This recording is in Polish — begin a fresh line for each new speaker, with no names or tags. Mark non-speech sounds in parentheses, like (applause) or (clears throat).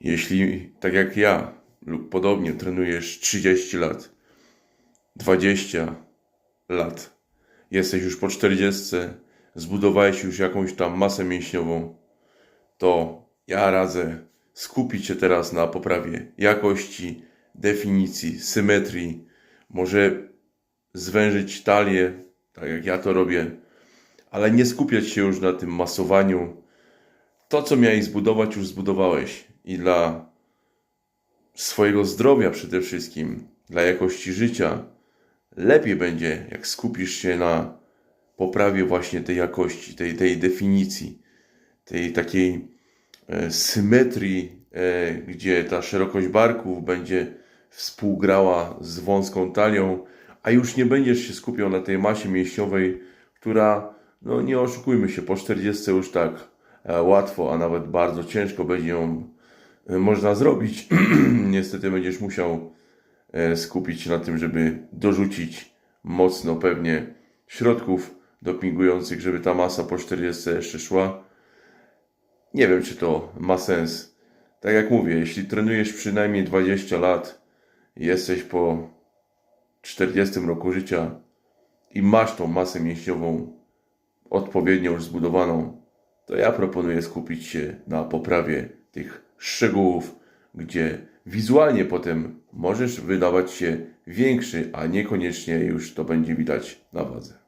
Jeśli tak jak ja lub podobnie trenujesz 30 lat, 20 lat, jesteś już po 40, zbudowałeś już jakąś tam masę mięśniową, to ja radzę skupić się teraz na poprawie jakości, definicji, symetrii, może zwężyć talię, tak jak ja to robię, ale nie skupiać się już na tym masowaniu. To, co miałeś zbudować, już zbudowałeś i dla swojego zdrowia przede wszystkim, dla jakości życia, lepiej będzie, jak skupisz się na poprawie właśnie tej jakości, tej, tej definicji, tej takiej e, symetrii, e, gdzie ta szerokość barków będzie współgrała z wąską talią, a już nie będziesz się skupiał na tej masie mięśniowej, która, no nie oszukujmy się, po 40 już tak e, łatwo, a nawet bardzo ciężko będzie ją można zrobić. (clears throat) Niestety będziesz musiał e, skupić się na tym, żeby dorzucić mocno pewnie środków dopingujących, żeby ta masa po 40 jeszcze szła. Nie wiem, czy to ma sens. Tak jak mówię, jeśli trenujesz przynajmniej 20 lat, jesteś po 40 roku życia i masz tą masę mięśniową odpowiednio już zbudowaną, to ja proponuję skupić się na poprawie tych szczegółów, gdzie wizualnie potem możesz wydawać się większy, a niekoniecznie już to będzie widać na wadze.